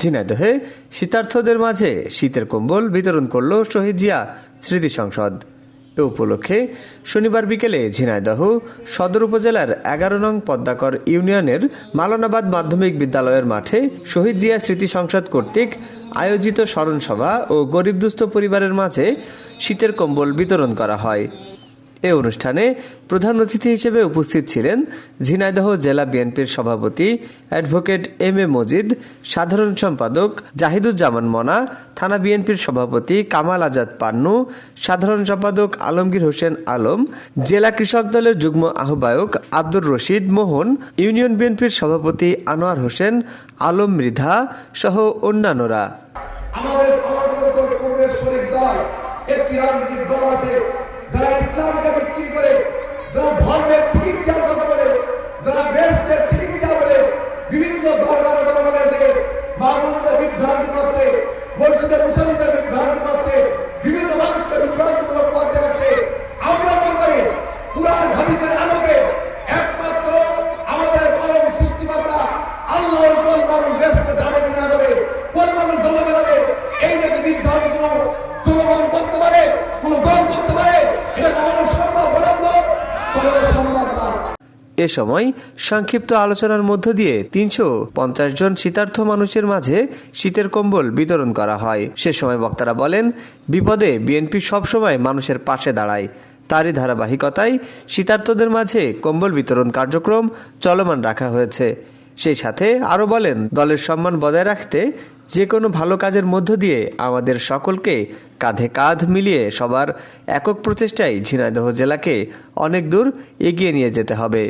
ঝিনাইদহে শীতার্থদের মাঝে শীতের কম্বল বিতরণ করল শহীদ জিয়া স্মৃতি সংসদ। এ উপলক্ষে শনিবার বিকেলে ঝিনাইদহ সদর উপজেলার এগারো নং পদ্মাকর ইউনিয়নের মালানাবাদ মাধ্যমিক বিদ্যালয়ের মাঠে শহীদ জিয়া স্মৃতি সংসদ কর্তৃক আয়োজিত স্মরণসভা ও গরিব দুস্থ পরিবারের মাঝে শীতের কম্বল বিতরণ করা হয়। এ অনুষ্ঠানে প্রধান অতিথি হিসেবে উপস্থিত ছিলেন ঝিনাইদহ জেলা বিএনপির সভাপতি অ্যাডভোকেট এম এ মজিদ, সাধারণ সম্পাদক জাহিদুজ্জামান মনা, থানা বিএনপির সভাপতি কামাল আজাদ পান্নু, সাধারণ সম্পাদক আলমগীর হোসেন আলম, জেলা কৃষক দলের যুগ্ম আহ্বায়ক আব্দুর রশিদ মোহন, ইউনিয়ন বিএনপির সভাপতি আনোয়ার হোসেন, আলম মৃধা সহ অন্যান্যরা। আমাদের এ সময় সংক্ষিপ্ত আলোচনার মধ্য দিয়ে তিনশো পঞ্চাশ জন শীতার্থ মানুষের মাঝে শীতের কম্বল বিতরণ করা হয়। সে সময় বক্তারা বলেন, বিপদে বিএনপি সবসময় মানুষের পাশে দাঁড়ায়। তারই ধারাবাহিকতায় শীতার্থদের মাঝে কম্বল বিতরণ কার্যক্রম চলমান রাখা হয়েছে। সেই সাথে আরও বলেন, দলের সম্মান বজায় রাখতে যে কোনো ভালো কাজের মধ্য দিয়ে আমাদের সকলকে কাঁধে কাঁধ মিলিয়ে সবার একক প্রচেষ্টায় ঝিনাইদহ জেলাকে অনেক দূর এগিয়ে নিয়ে যেতে হবে।